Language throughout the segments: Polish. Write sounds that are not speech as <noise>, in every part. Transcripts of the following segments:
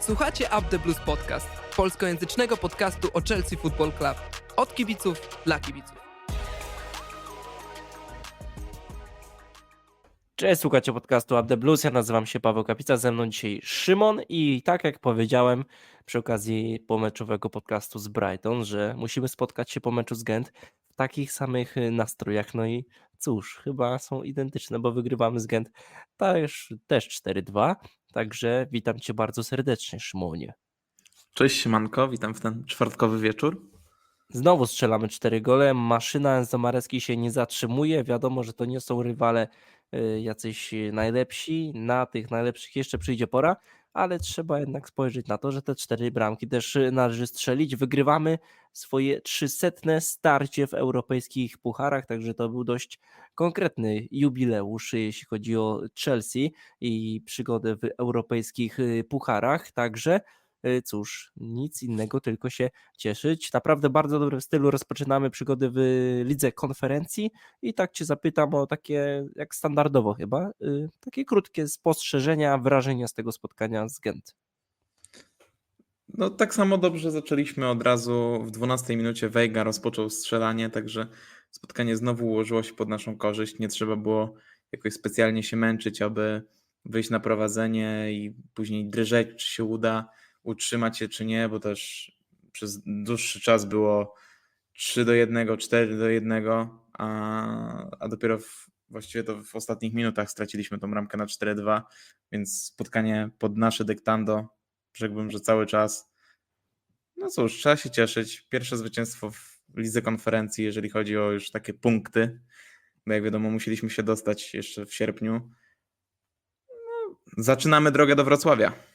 Słuchacie Up The Blues Podcast, polskojęzycznego podcastu o Chelsea Football Club. Od kibiców dla kibiców. Cześć, słuchacie podcastu Up The Blues, ja nazywam się Paweł Kapica, ze mną dzisiaj Szymon i tak jak powiedziałem przy okazji pomeczowego podcastu z Brighton, że musimy spotkać się po meczu z Gent w takich samych y, nastrojach, no i cóż, chyba są identyczne, bo wygrywamy z Gent też, też 4-2, także witam Cię bardzo serdecznie Szymonie. Cześć Siemanko, witam w ten czwartkowy wieczór. Znowu strzelamy cztery gole, maszyna Enzo Marecki się nie zatrzymuje, wiadomo, że to nie są rywale y, jacyś najlepsi, na tych najlepszych jeszcze przyjdzie pora, ale trzeba jednak spojrzeć na to, że te cztery bramki też y, należy strzelić. Wygrywamy swoje trzysetne starcie w europejskich pucharach, także to był dość konkretny jubileusz, jeśli chodzi o Chelsea i przygodę w europejskich y, pucharach, także cóż, nic innego, tylko się cieszyć. Naprawdę bardzo dobrym stylu rozpoczynamy przygody w lidze konferencji i tak Cię zapytam o takie, jak standardowo chyba, y, takie krótkie spostrzeżenia, wrażenia z tego spotkania z Gent. No tak samo dobrze zaczęliśmy od razu w 12 minucie Wejga rozpoczął strzelanie, także spotkanie znowu ułożyło się pod naszą korzyść. Nie trzeba było jakoś specjalnie się męczyć, aby wyjść na prowadzenie i później drżeć, czy się uda utrzymać się, czy nie, bo też przez dłuższy czas było 3 do 1, 4 do 1, a, a dopiero w, właściwie to w ostatnich minutach straciliśmy tą ramkę na 4-2, więc spotkanie pod nasze dyktando, rzekłbym, że cały czas. No cóż, trzeba się cieszyć. Pierwsze zwycięstwo w lidze konferencji, jeżeli chodzi o już takie punkty, bo jak wiadomo, musieliśmy się dostać jeszcze w sierpniu. No, zaczynamy drogę do Wrocławia.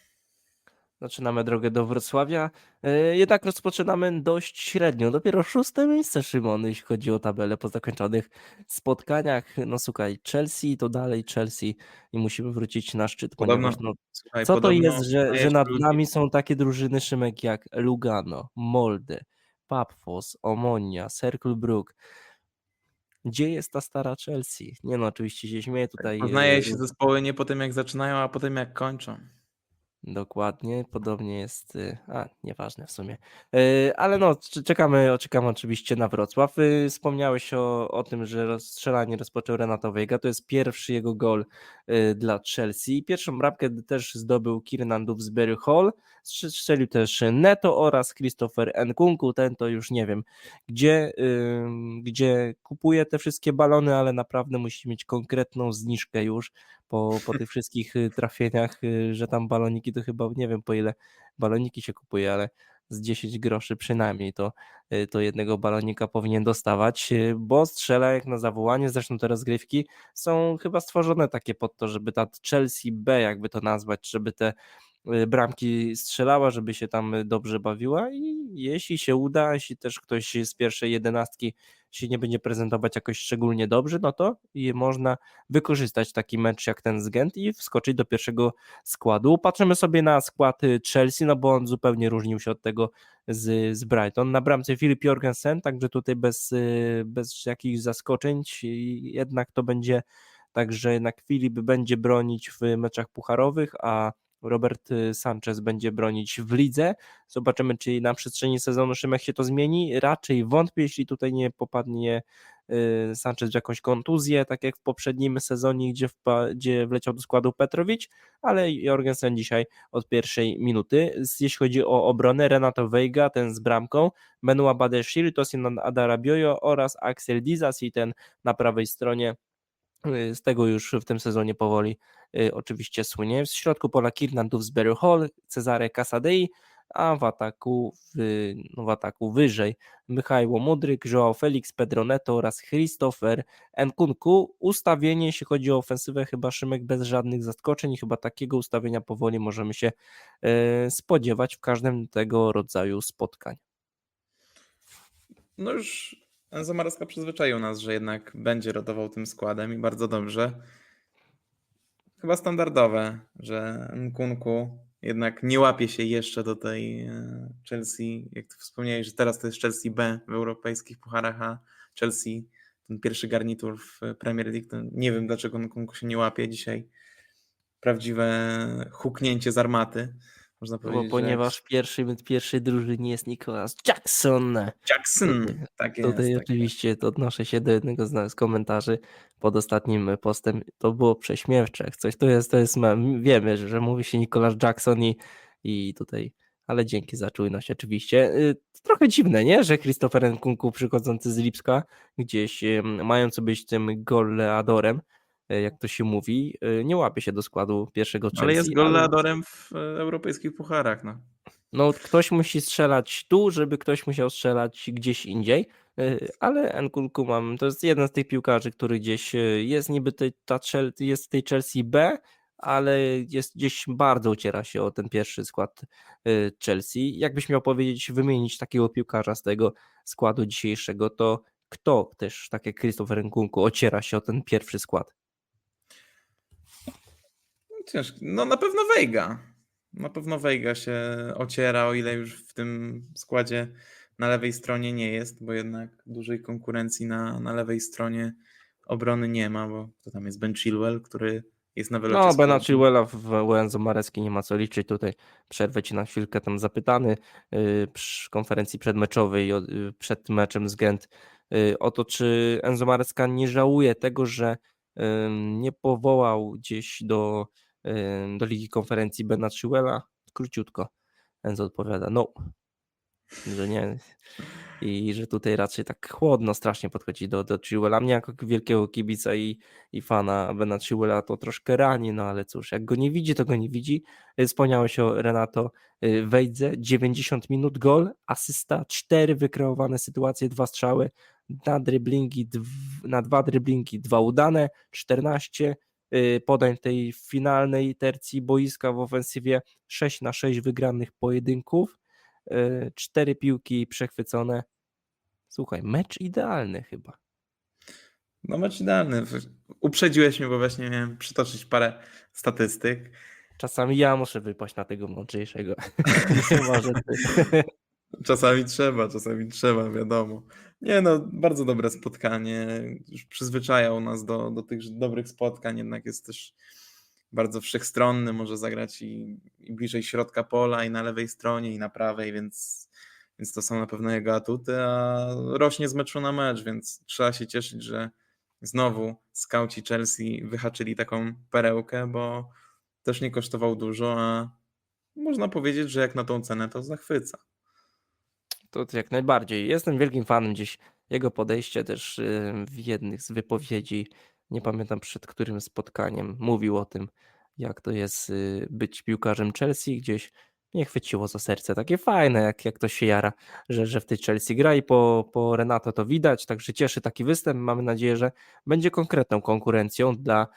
Zaczynamy drogę do Wrocławia, y, jednak rozpoczynamy dość średnio. Dopiero szóste miejsce Szymon, jeśli chodzi o tabelę po zakończonych spotkaniach. No słuchaj, Chelsea to dalej Chelsea i musimy wrócić na szczyt, Podobno- ponieważ no, Słuchaj, Co to jest, że, że nad nami są takie drużyny Szymek jak Lugano, Molde, Papfos, Omonia, Cercle Brook? Gdzie jest ta stara Chelsea? Nie no, oczywiście się śmieję tutaj. Poznaje e, się zespoły nie po tym, jak zaczynają, a po tym, jak kończą. Dokładnie, podobnie jest, y, a nieważne w sumie. Y, Ale no, czekamy, czekamy oczywiście na Wrocław. Y, Wspomniałeś o, o tym, że rozstrzelanie rozpoczął Renato Veiga. To jest pierwszy jego gol dla Chelsea. Pierwszą bramkę też zdobył Kiernan Dewsbury Hall. Strze- Strzelił też Neto oraz Christopher Nkunku. Ten to już nie wiem, gdzie, gdzie kupuje te wszystkie balony, ale naprawdę musi mieć konkretną zniżkę już po, po tych wszystkich y, trafieniach, y, że tam baloniki to chyba nie wiem po ile baloniki się kupuje, ale z 10 groszy przynajmniej to, y, to jednego balonika powinien dostawać, bo strzela jak na zawołanie, zresztą te rozgrywki są chyba stworzone takie pod to, żeby ta Chelsea B, jakby to nazwać, żeby te bramki strzelała, żeby się tam y, dobrze bawiła i jeśli się uda, jeśli też ktoś z pierwszej jedenastki się nie będzie prezentować jakoś szczególnie dobrze, no to można wykorzystać taki mecz jak ten z Gent i wskoczyć do pierwszego składu. Patrzymy sobie na skład y, Chelsea, no bo on zupełnie różnił się od tego z, z Brighton. Na bramce Filip Jorgensen, także tutaj bez, y, bez jakichś zaskoczeń, jednak to będzie tak, że jednak Filip będzie bronić w meczach pucharowych, a Robert y, Sanchez będzie bronić w lidze. Zobaczymy, czy na przestrzeni sezonu Szymek się to zmieni. Raczej wątpię, jeśli tutaj nie popadnie y, Sanchez w jakąś kontuzję, tak jak w poprzednim sezonie, gdzie, gdzie wleciał do składu Petrowicz, ale Jorgensen dzisiaj od pierwszej minuty. Jeśli chodzi o obronę, Renato Veiga, ten z bramką, Benoit Badeshir, Tosin Adarabioyo oraz Axel Dizas i ten na prawej stronie z tego już w tym sezonie powoli y, oczywiście słynie. W środku pola Kiernan Dewsbury Hall, Cezare Casadei, a w ataku, w, no w ataku wyżej Michał Mudryk, Joao Felix, Pedro Neto oraz Christopher Nkunku. Ustawienie, jeśli chodzi o ofensywę, chyba Szymek bez żadnych zaskoczeń, chyba takiego ustawienia powoli możemy się e, spodziewać w każdym tego rodzaju spotkań. No już Maresca przyzwyczaił nas, że jednak będzie rotował tym składem i bardzo dobrze. Chyba standardowe, że Nkunku jednak nie łapie się jeszcze do tej e, Chelsea, jak wspomniałeś, że teraz to jest Chelsea B w europejskich pucharach, a Chelsea, ten pierwszy garnitur w Premier League, to nie wiem dlaczego Nkunku się nie łapie dzisiaj. Prawdziwe huknięcie z armaty można Bo powiedzieć, że ponieważ w pierwszym, w pierwszej drużynie jest Nicholas Jackson. Jackson, Tutaj- tak jest. Tutaj tak oczywiście to odnoszę się do jednego z, komentarzy pod ostatnim postem. To było prześmiewcze. Coś to jest, to jest, wiemy, że, że mówi się Nicholas Jackson i, i tutaj, ale dzięki za czujność oczywiście. Y, Trochę dziwne, nie, że Christopher Nkunku przychodzący z Lipska gdzieś mając być tym goleadorem, jak to się mówi, y, nie łapie się do składu pierwszego Chelsea. Ale jest goleadorem w e, europejskich pucharach. No. No, ktoś musi strzelać tu, żeby ktoś musiał strzelać gdzieś indziej. Ale Nkunku mam, to jest jeden z tych piłkarzy, który gdzieś jest niby tej, ta, jest w tej Chelsea B, ale jest gdzieś bardzo uciera się o ten pierwszy skład Chelsea. Jakbyś miał powiedzieć, wymienić takiego piłkarza z tego składu dzisiejszego, to kto też, tak jak Christopher Nkunku, ociera się o ten pierwszy skład? Ciężko. No na pewno Veiga. Na pewno Veiga się ociera, o ile już w tym składzie na lewej stronie nie jest, bo jednak dużej konkurencji na, na lewej stronie obrony nie ma, bo to tam jest Ben Chilwell, który jest na wylocie No, Bena. Chilwella w Enzo Marecki nie ma co liczyć. Tutaj przerwę ci na chwilkę tam zapytany yy, przy konferencji przedmeczowej yy, przed meczem z Gent yy, o to, czy Enzo Marecka nie żałuje tego, że nie powołał gdzieś do, do Ligi Konferencji Bena Chilwella. Króciutko. Enzo odpowiada, no, że nie. I że tutaj raczej tak chłodno strasznie podchodzi do, do Chilwella. Mnie jako wielkiego kibica i, i fana Bena Chilwella to troszkę rani, no ale cóż, jak go nie widzi, to go nie widzi. Y, Wspomniałeś o Renato y, Wejdze, 90 minut gol, asysta, cztery wykreowane sytuacje, dwa strzały, na driblingi, dw- na dwa driblingi, dwa udane, 14 y, podań tej finalnej tercji boiska w ofensywie, 6 na 6 wygranych pojedynków, y, cztery piłki przechwycone. Słuchaj, mecz idealny chyba. No mecz idealny. Uprzedziłeś mnie, bo właśnie miałem przytoczyć parę statystyk. Czasami ja muszę wypaść na tego mądrzejszego. <laughs> <laughs> Nie może ty. Czasami trzeba, czasami trzeba, wiadomo. Nie no, bardzo dobre spotkanie. Już przyzwyczajał nas do, do tych dobrych spotkań, jednak jest też bardzo wszechstronny, może zagrać i, i bliżej środka pola, i na lewej stronie, i na prawej, więc, więc to są na pewno jego atuty, a rośnie z meczu na mecz, więc trzeba się cieszyć, że znowu skauci Chelsea wyhaczyli taką perełkę, bo też nie kosztował dużo, a można powiedzieć, że jak na tą cenę to zachwyca. To jak najbardziej. Jestem wielkim fanem gdzieś jego podejścia też y, w jednych z wypowiedzi, nie pamiętam przed którym spotkaniem, mówił o tym, jak to jest y, być piłkarzem Chelsea, gdzieś mnie chwyciło za serce, takie fajne, jak, jak to się jara, że, że w tej Chelsea gra i po, po Renato to widać, także cieszy taki występ, mamy nadzieję, że będzie konkretną konkurencją dla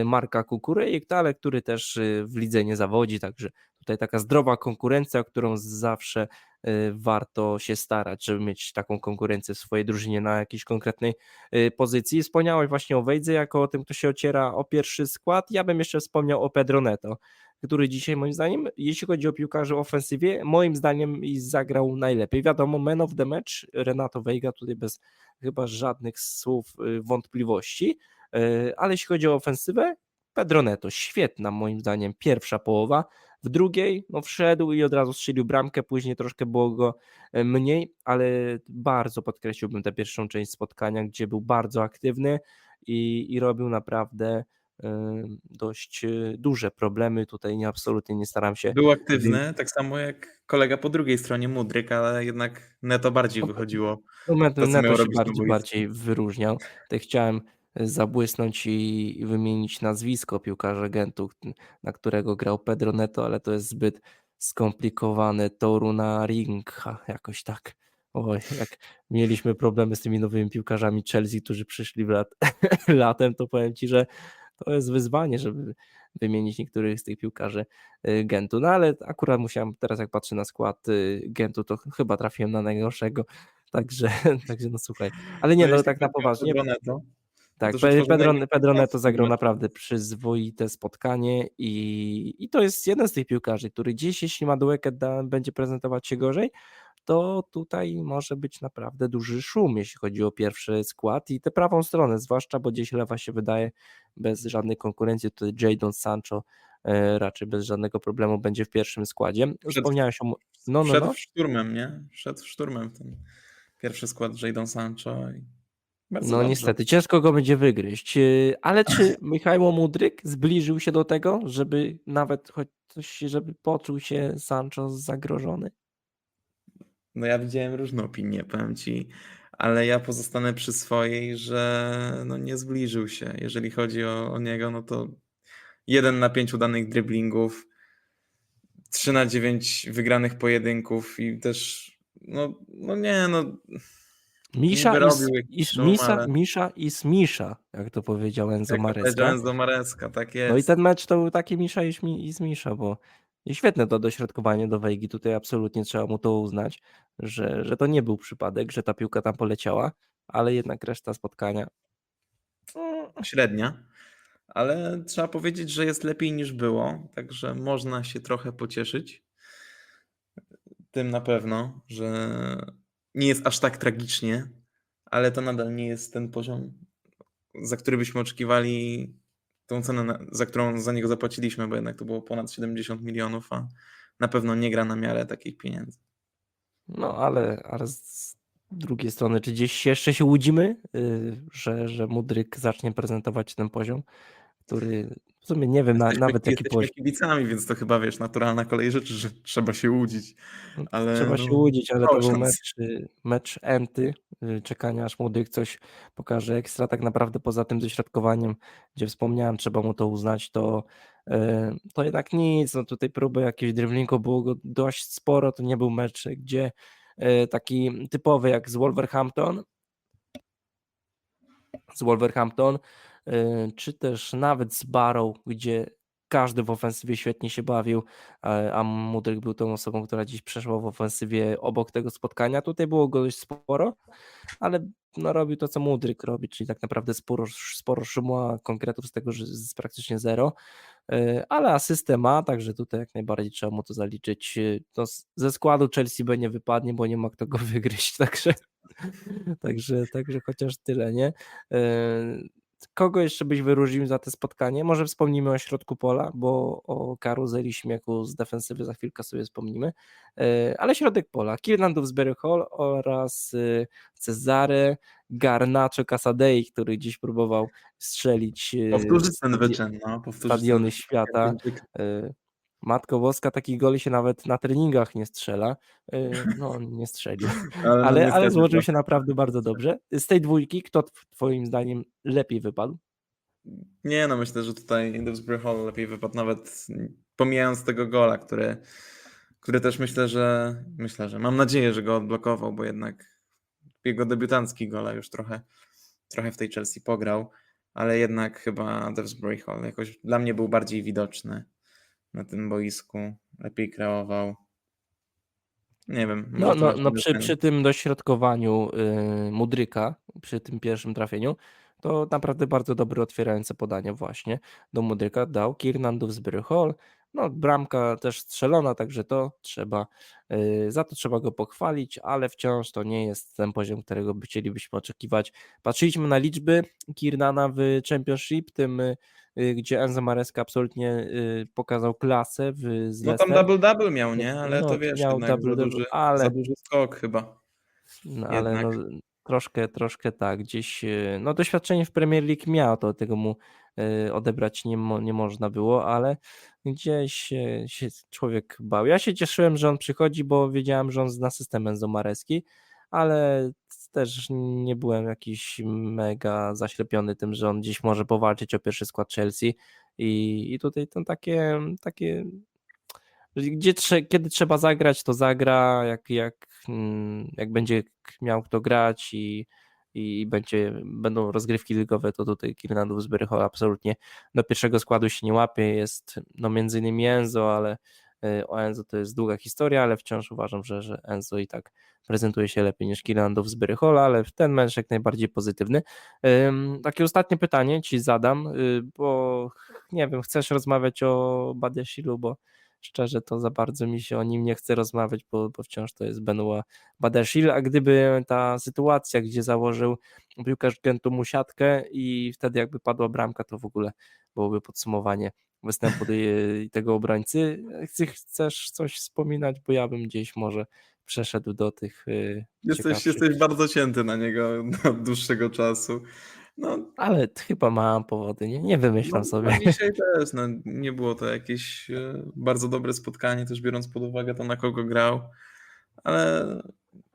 y, Marka Kukurejek, ale który też w lidze nie zawodzi, także tutaj taka zdrowa konkurencja, którą zawsze warto się starać, żeby mieć taką konkurencję w swojej drużynie na jakiejś konkretnej y, pozycji. Wspomniałeś właśnie o Wejdze jako o tym, kto się ociera o pierwszy skład. Ja bym jeszcze wspomniał o Pedro Neto, który dzisiaj moim zdaniem, jeśli chodzi o piłkarzy w ofensywie, moim zdaniem zagrał najlepiej. Wiadomo, man of the match Renato Veiga tutaj bez chyba żadnych słów y, wątpliwości, y, ale jeśli chodzi o ofensywę, Pedro Neto, świetna moim zdaniem pierwsza połowa, w drugiej no wszedł i od razu strzelił bramkę, później troszkę było go e, mniej, ale bardzo podkreśliłbym tę pierwszą część spotkania, gdzie był bardzo aktywny i, i robił naprawdę e, dość e, duże problemy. Tutaj nie, absolutnie nie staram się. Był aktywny, tak samo jak kolega po drugiej stronie Mudryk, ale jednak Neto bardziej wychodziło. No, to, Neto się bardziej, bardziej wyróżniał. Tutaj chciałem zabłysnąć i i wymienić nazwisko piłkarza Gentu, na którego grał Pedro Neto, ale to jest zbyt skomplikowane. Toru na Ringha, jakoś tak. Oj, jak mieliśmy problemy z tymi nowymi piłkarzami Chelsea, którzy przyszli w lat, <laughs> latem, to powiem Ci, że to jest wyzwanie, żeby wymienić niektórych z tych piłkarzy y, Gentu. No ale akurat musiałem, teraz jak patrzę na skład y, Gentu, to ch- chyba trafiłem na najgorszego. Także, <laughs> także no słuchaj. Ale nie, no jeśli tak na poważnie. Neto, Tak, to Pe- rzecz Pedro, porządku Pedro nie Neto zagrał naprawdę przyzwoite spotkanie i, i to jest jeden z tych piłkarzy, który gdzieś, jeśli Madueke da, będzie prezentować się gorzej, to tutaj może być naprawdę duży szum, jeśli chodzi o pierwszy skład i tę prawą stronę, zwłaszcza, bo gdzieś lewa się wydaje bez żadnej konkurencji, tutaj Jadon Sancho e, raczej bez żadnego problemu będzie w pierwszym składzie. Przed- Wspomniałeś o... No, no, no. w szturmem, nie? Wszedł w szturmem ten pierwszy skład Jadon Sancho. I bardzo No dobrze. niestety, ciężko go będzie wygryźć. Yy, Ale czy <clears throat> Michał Mudryk zbliżył się do tego, żeby nawet choć coś, żeby poczuł się Sancho zagrożony? No ja widziałem różne opinie, powiem ci, ale ja pozostanę przy swojej, że no nie zbliżył się. Jeżeli chodzi o, o niego, no to jeden na pięć udanych driblingów, 3 na 9 wygranych pojedynków i też, no, no nie, no Misza Niby is, is, Misa, Misza is Misza, jak to powiedział Enzo powiedziałem do Marecka, tak jest. No i ten mecz to był taki Misza i, i z Misza, bo i świetne to dośrodkowanie do Wejgi, tutaj absolutnie trzeba mu to uznać, że, że to nie był przypadek, że ta piłka tam poleciała, ale jednak reszta spotkania mm, średnia, ale trzeba powiedzieć, że jest lepiej niż było, także można się trochę pocieszyć. Tym na pewno, że nie jest aż tak tragicznie, ale to nadal nie jest ten poziom, za który byśmy oczekiwali tą cenę, za którą za niego zapłaciliśmy, bo jednak to było ponad 70 milionów, a na pewno nie gra na miarę takich pieniędzy. No, ale, ale z drugiej strony, czy gdzieś jeszcze się łudzimy, yy, że, że Mudryk zacznie prezentować ten poziom, który w sumie nie wiem na, nawet jaki poziom. kibicami, więc to chyba wiesz, naturalna kolej rzeczy, że trzeba się łudzić. Ale Trzeba się no, łudzić, ale to był mecz, y, mecz enty, y, czekania aż Mudryk coś pokaże ekstra. Tak naprawdę poza tym dośrodkowaniem, gdzie wspomniałem, trzeba mu to uznać, to, y, to jednak nic. No tutaj próby jakiegoś driblingu było go dość sporo. To nie był mecz, gdzie taki typowy jak z Wolverhampton, z Wolverhampton, czy też nawet z Barrow, gdzie każdy w ofensywie świetnie się bawił, a a Mudryk był tą osobą, która dziś przeszła w ofensywie obok tego spotkania. Tutaj było go dość sporo, ale no, robił to, co Mudryk robi, czyli tak naprawdę sporo, sporo szumu, a konkretów z tego że z praktycznie zero. Y, Ale asystę ma, także tutaj jak najbardziej trzeba mu to zaliczyć. Y, No, ze składu Chelsea nie wypadnie, bo nie ma kto go <laughs> wygryźć, także, także, także chociaż tyle, nie? Kogo jeszcze byś wyróżnił za to spotkanie? Może wspomnimy o środku pola, bo o karuzeli śmiechu z defensywy za chwilkę sobie wspomnimy. E, Ale środek pola. Kiernan Dewsbury Hall oraz y, Cezary Garnacho Casadei, który dziś próbował strzelić y, Powtórzyć ten wyczyn, no. Powtórzyć stadiony ten świata. E, Matko Boska, takich goli się nawet na treningach nie strzela. E, No, nie strzelił. <laughs> Ale, no Ale, ale złożył no. się naprawdę bardzo dobrze. Z tej dwójki, kto tw- twoim zdaniem lepiej wypadł? Nie, no myślę, że tutaj Dewsbury Hall lepiej wypadł, nawet pomijając tego gola, który, który też myślę, że myślę, że mam nadzieję, że go odblokował, bo jednak jego debiutancki gola już trochę, trochę w tej Chelsea pograł, ale jednak chyba Dewsbury Hall jakoś dla mnie był bardziej widoczny na tym boisku, lepiej kreował. Nie wiem. No, no, no przy, przy tym dośrodkowaniu y, Mudryka, przy tym pierwszym trafieniu, to naprawdę bardzo dobre otwierające podanie właśnie do Mudryka dał Kiernan Dewsbury Hall. No, bramka też strzelona, także to trzeba, y, za to trzeba go pochwalić, ale wciąż to nie jest ten poziom, którego by chcielibyśmy oczekiwać. Patrzyliśmy na liczby Kiernana w Championship, tym y, y, gdzie Enzo Maresca absolutnie pokazał klasę w, z No tam double-double miał, nie? Ale No, to wiesz, miał jednak za double-double, duży, ale- za duży skok chyba. No, ale no, troszkę, troszkę tak, gdzieś, no doświadczenie w Premier League miał, to tego mu odebrać nie, nie można było, ale gdzieś się człowiek bał. Ja się cieszyłem, że on przychodzi, bo wiedziałem, że on zna system Enzo Mareski, ale też nie byłem jakiś mega zaślepiony tym, że on dziś może powalczyć o pierwszy skład Chelsea i, i tutaj to takie, takie gdzie, kiedy trzeba zagrać, to zagra, jak, jak, mm, jak będzie miał kto grać i, i będzie, będą rozgrywki ligowe, to tutaj Kiernan Dewsbury Hall absolutnie do pierwszego składu się nie łapie, jest no między innymi Enzo, ale y, o Enzo to jest długa historia, ale wciąż uważam, że, że Enzo i tak prezentuje się lepiej niż Kiernan Dewsbury Hall, ale ten mecz jak najbardziej pozytywny. Takie ostatnie pytanie ci zadam, y, bo nie wiem, chcesz rozmawiać o Badesilu, bo szczerze to za bardzo mi się o nim nie chce rozmawiać, bo, bo wciąż to jest Benoit Badershil, a gdyby ta sytuacja, gdzie założył piłkarz Gentu mu siatkę i wtedy jakby padła bramka, to w ogóle byłoby podsumowanie występu <laughs> tego obrońcy. Chce- Chcesz coś wspominać, bo ja bym gdzieś może przeszedł do tych y, Jesteś, ciekawszych. jesteś bardzo cięty na niego od dłuższego czasu. No, Ale chyba mam powody, nie, nie wymyślam no, sobie. no dzisiaj też no, nie było to jakieś e, bardzo dobre spotkanie, też biorąc pod uwagę to, na kogo grał. Ale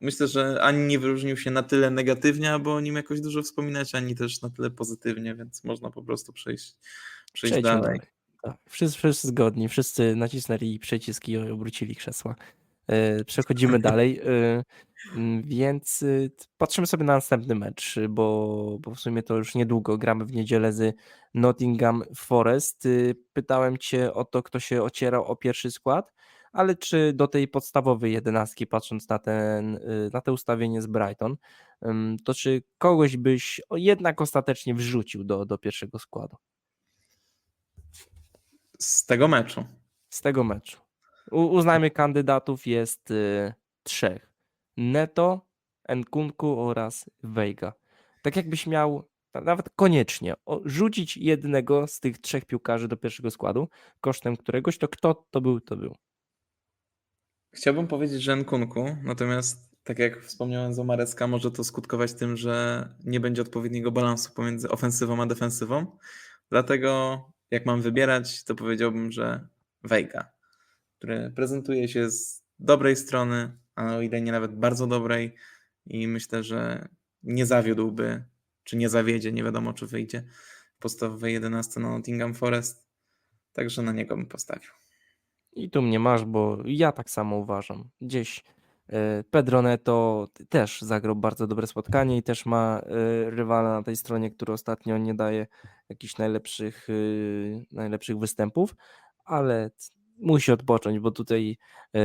myślę, że ani nie wyróżnił się na tyle negatywnie, aby o nim jakoś dużo wspominać, ani też na tyle pozytywnie, więc można po prostu przejść, przejść Przejdźmy dalej. dalej. Tak. Wszyscy, wszyscy zgodni, wszyscy nacisnęli przyciski i obrócili krzesła. E, Przechodzimy <laughs> dalej, e, m, więc y, patrzymy sobie na następny mecz, y, bo, bo w sumie to już niedługo gramy w niedzielę z Nottingham Forest. Y, Pytałem Cię o to, kto się ocierał o pierwszy skład, ale czy do tej podstawowej jedenastki, patrząc na, ten, y, na te ustawienie z Brighton, to czy kogoś byś jednak ostatecznie wrzucił do, do pierwszego składu? Z tego meczu. z tego meczu. Uznajmy kandydatów jest y, trzech. Neto, Nkunku oraz Veiga. Tak jakbyś miał na- nawet koniecznie rzucić jednego z tych trzech piłkarzy do pierwszego składu kosztem któregoś, to kto to był, to był. Chciałbym powiedzieć, że Nkunku, natomiast tak jak wspomniałem z Omarecka, może to skutkować tym, że nie będzie odpowiedniego balansu pomiędzy ofensywą a defensywą. Dlatego jak mam wybierać, to powiedziałbym, że Veiga, który prezentuje się z dobrej strony, a o ile nie nawet bardzo dobrej i myślę, że nie zawiódłby, czy nie zawiedzie, nie wiadomo czy wyjdzie podstawowej 11 na Nottingham Forest. Także na niego bym postawił. I tu mnie masz, bo ja tak samo uważam. Gdzieś e, Pedro Neto też zagrał bardzo dobre spotkanie i też ma e, rywala na tej stronie, który ostatnio nie daje jakichś najlepszych, e, najlepszych występów, ale musi odpocząć, bo tutaj e,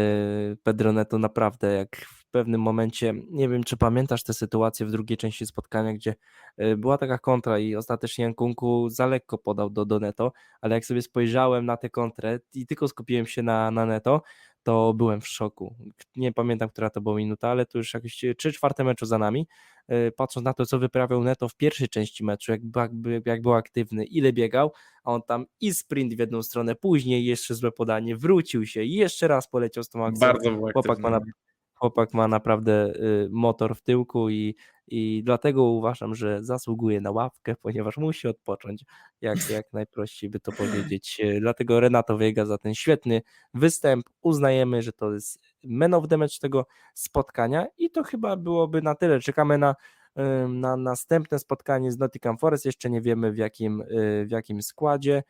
Pedro Neto naprawdę jak w pewnym momencie, nie wiem czy pamiętasz tę sytuację w drugiej części spotkania, gdzie e, była taka kontra i ostatecznie Nkunku za lekko podał do, do Neto, ale jak sobie spojrzałem na tę kontrę i tylko skupiłem się na, na Neto, to byłem w szoku. Nie pamiętam, która to była minuta, ale to już jakieś 3 czwarte meczu za nami. Yy, Patrząc na to, co wyprawiał Neto w pierwszej części meczu, jak, jakby, jak był aktywny, ile biegał, a on tam i sprint w jedną stronę, później jeszcze złe podanie, wrócił się i jeszcze raz poleciał z tą akcją. Bardzo był Chłopak ma, na. Chłopak ma naprawdę y, motor w tyłku i, i dlatego uważam, że zasługuje na ławkę, <laughs> ponieważ musi odpocząć, jak, <laughs> jak najprościej by to powiedzieć. Y, Dlatego Renato Vega za ten świetny występ uznajemy, że to jest man of the match tego spotkania i to chyba byłoby na tyle. Czekamy na, y, na następne spotkanie z Nottingham Forest, jeszcze nie wiemy w jakim, w jakim składzie.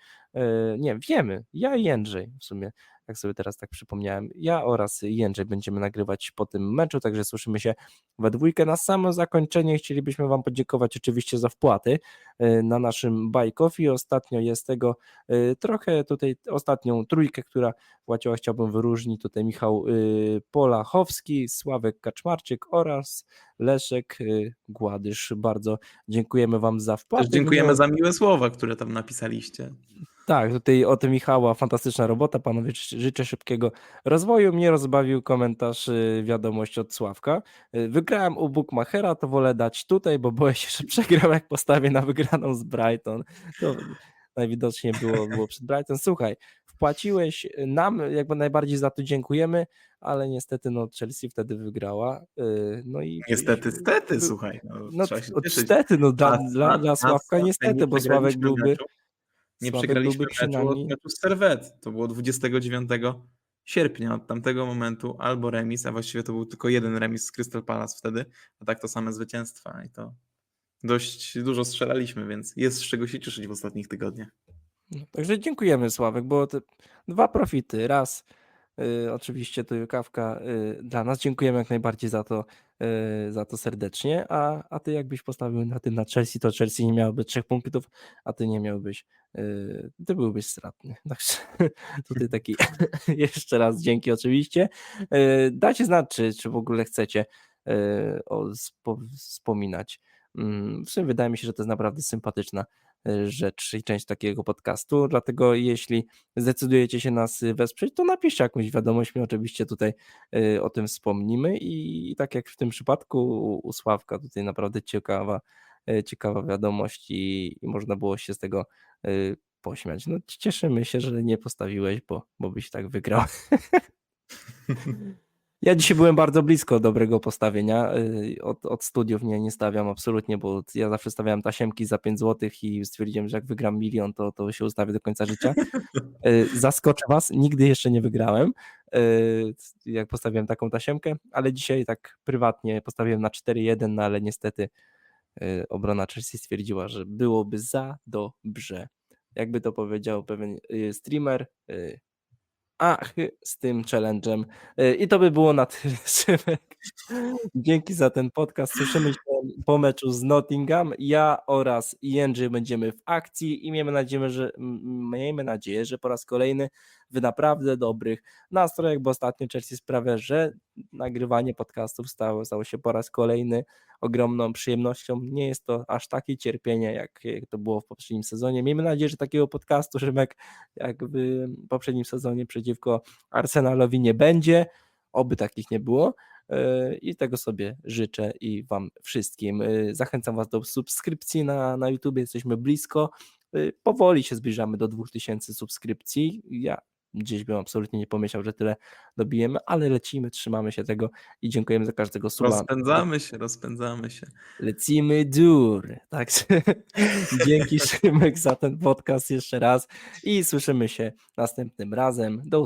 Nie, wiemy, ja i Jędrzej w sumie jak sobie teraz tak przypomniałem. Ja oraz Jędrzej będziemy nagrywać po tym meczu, także słyszymy się we dwójkę. Na samo zakończenie chcielibyśmy Wam podziękować oczywiście za wpłaty y, na naszym Coffee. Ostatnio jest tego y, trochę tutaj ostatnią trójkę, która płaciła, chciałbym wyróżnić tutaj Michał y, Polachowski, Sławek Kaczmarczyk oraz Leszek Gładysz. Bardzo dziękujemy Wam za wpłatę. Też dziękujemy Mimo- za miłe słowa, które tam napisaliście. Tak, tutaj o tym Michała, fantastyczna robota, panowie, ży- życzę szybkiego rozwoju. Mnie rozbawił komentarz, y, wiadomość od Sławka. Y, Wygrałem u Bookmachera, to wolę dać tutaj, bo boję się, że <laughs> przegram, jak postawię na wygraną z Brighton. To najwidoczniej było, było przed Brighton. Słuchaj, wpłaciłeś nam, jakby najbardziej za to dziękujemy, ale niestety no Chelsea wtedy wygrała. y, No i Niestety, stety, Wy- słuchaj. No, no niestety, no dla, dla, dla Sławka niestety, nie bo Sławek byłby. Nie Sławek przegraliśmy meczu meczu z Servet. To było 29 sierpnia. Od tamtego momentu albo remis, a właściwie to był tylko jeden remis z Crystal Palace wtedy, a tak to same zwycięstwa. I to dość dużo strzelaliśmy, więc jest z czego się cieszyć w ostatnich tygodniach. No, Także dziękujemy Sławek, bo dwa profity. Raz y, oczywiście to kawka y, dla nas. Dziękujemy jak najbardziej za to, za to serdecznie. A, a ty jakbyś postawił na tym na Chelsea, to Chelsea nie miałoby trzech punktów, a ty nie miałbyś, y, ty byłbyś stratny. <laughs> Także tutaj taki <laughs> jeszcze raz dzięki oczywiście. Y, Dajcie znać, czy, czy w ogóle chcecie y, o, spo, wspominać. Mm, W sumie wydaje mi się, że to jest naprawdę sympatyczna y, rzecz i część takiego podcastu. Dlatego jeśli zdecydujecie się nas y, wesprzeć, to napiszcie jakąś wiadomość. My oczywiście tutaj y, o tym wspomnimy i, tak jak w tym przypadku u, Sławka, tutaj naprawdę ciekawa, y, ciekawa wiadomość i, i można było się z tego pośmiać. No cieszymy się, że nie postawiłeś, bo, bo byś tak wygrał. <laughs> Ja dzisiaj byłem bardzo blisko dobrego postawienia. y, Od, od studiów nie, nie stawiam absolutnie, bo ja zawsze stawiałem tasiemki za 5 zł i stwierdziłem, że jak wygram milion, to, to się ustawię do końca życia. Y, Zaskoczę was, nigdy jeszcze nie wygrałem, y, jak postawiłem taką tasiemkę, ale dzisiaj tak prywatnie postawiłem na 4-1, no ale niestety obrona Chelsea stwierdziła, że byłoby za dobrze. Jakby to powiedział pewien streamer, ach, z tym challenge'em. Y, I to by było na tyle, <laughs> Szymek. Dzięki za ten podcast. Słyszymy się po meczu z Nottingham. Ja oraz Jędrzej będziemy w akcji i miejmy nadzieję, że, miejmy nadzieję, że po raz kolejny w naprawdę dobrych nastrojach, bo ostatnio Chelsea sprawia, że nagrywanie podcastów stało, stało się po raz kolejny ogromną przyjemnością. Nie jest to aż takie cierpienie, jak, jak to było w poprzednim sezonie. Miejmy nadzieję, że takiego podcastu, Szymek, jak w poprzednim sezonie przeciwko Arsenalowi nie będzie. Oby takich nie było. Yy, I tego sobie życzę i Wam wszystkim. Yy, Zachęcam Was do subskrypcji na, na YouTube. Jesteśmy blisko. Yy, Powoli się zbliżamy do 2000 subskrypcji. Ja gdzieś bym absolutnie nie pomyślał, że tyle dobijemy, ale lecimy, trzymamy się tego i dziękujemy za każdego suba. Rozpędzamy się, rozpędzamy się. Lecimy dur. Także <laughs> dzięki Szymek za ten podcast jeszcze raz i słyszymy się następnym razem. Do usłyszenia.